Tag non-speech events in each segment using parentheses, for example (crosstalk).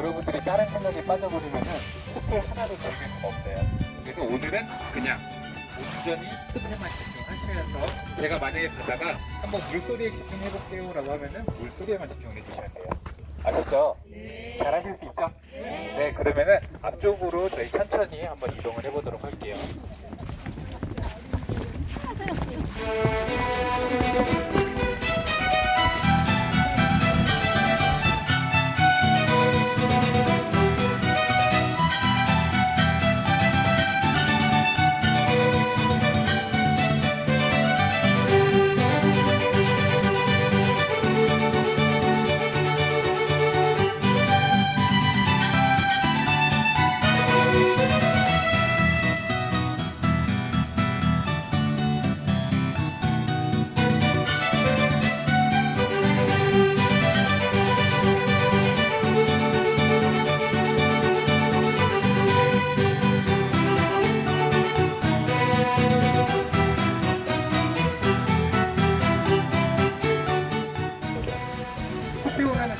천천히 빠져버리면은 숲을 하나도 즐길 수가 없어요. 그래서 오늘은 그냥 온전히 숲에만 집중하시면서 제가 만약에 가다가 한번 물소리에 집중해볼게요 라고 하면은 물소리에만 집중해 주셔야 돼요. 아셨죠? 네. 잘하실 수 있죠? 네. 네, 그러면은 앞쪽으로 저희 천천히 한번 이동을 해보도록 할게요. (laughs)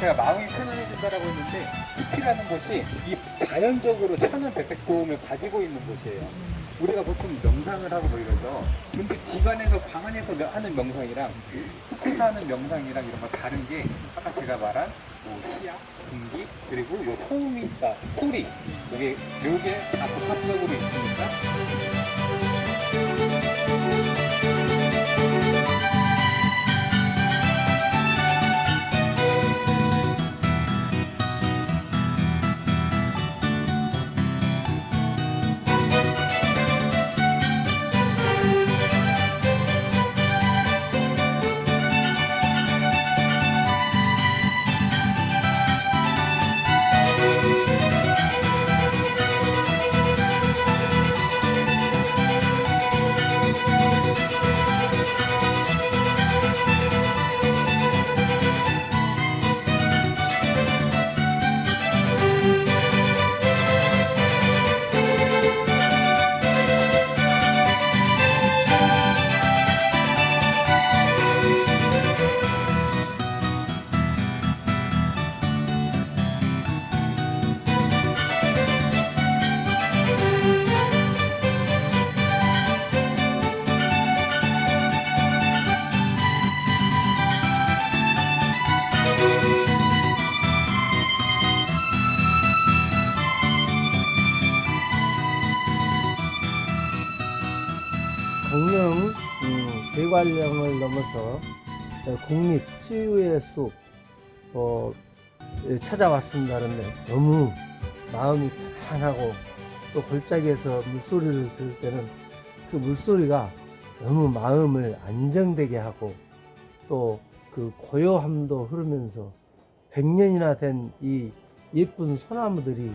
제가 마음이 편안해진다라고 했는데 숲이라는 곳이 이 자연적으로 천연 백색고음을 가지고 있는 곳이에요. 우리가 보통 명상을 하고 뭐 이러죠. 근데 집안에서 방 안에서 명- 하는 명상이랑 숲에서 하는 명상이랑 이런 거 다른 게 아까 제가 말한 뭐 시야, 공기 그리고 요 소음이 있다, 소리 이게 요게 다 복합적으로 있으니까 음, 대관령을 넘어서 국립 치유의 숲 어, 예, 찾아왔습니다는데 너무 마음이 편하고 또 골짜기에서 물소리를 들을 때는 그 물소리가 너무 마음을 안정되게 하고 또 그 고요함도 흐르면서 100년이나 된 이 예쁜 소나무들이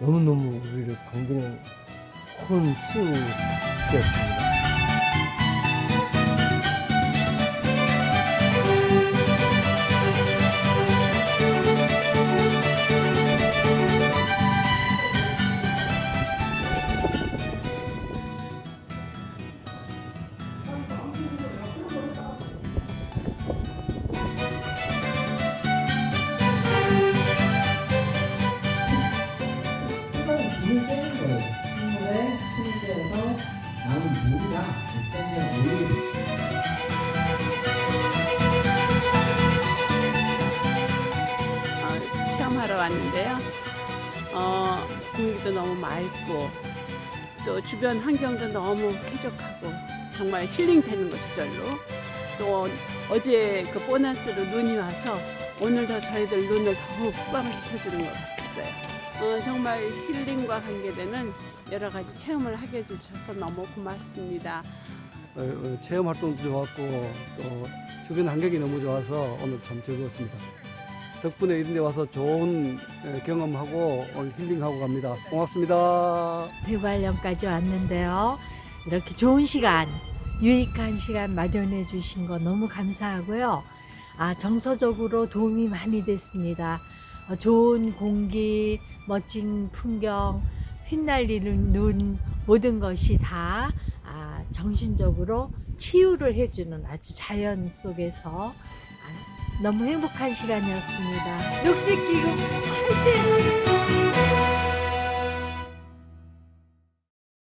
너무너무 우리를 반기는 좋은 치유였습니다. 왔는데요. 어, 공기도 너무 맑고 또 주변 환경도 너무 쾌적하고 정말 힐링되는 것이절로 또 어제 그 보너스로 눈이 와서 오늘도 저희들 눈을 더욱 흑밤을 시켜주는 것 같았어요. 어, 정말 힐링과 관계되는 여러 가지 체험을 하게 해주셔서 너무 고맙습니다. 어, 어, 체험 활동도 좋았고 또 주변 환경이 너무 좋아서 오늘 참 즐거웠습니다. 덕분에 이런 데 와서 좋은 에, 경험하고 오늘 힐링하고 갑니다. 고맙습니다. 대관령까지 왔는데요. 이렇게 좋은 시간, 유익한 시간 마련해 주신 거 너무 감사하고요. 아, 정서적으로 도움이 많이 됐습니다. 어, 좋은 공기, 멋진 풍경, 휘날리는 눈, 모든 것이 다 아, 정신적으로 치유를 해주는 아주 자연 속에서 아, 너무 행복한 시간이었습니다. 녹색기금 화이팅!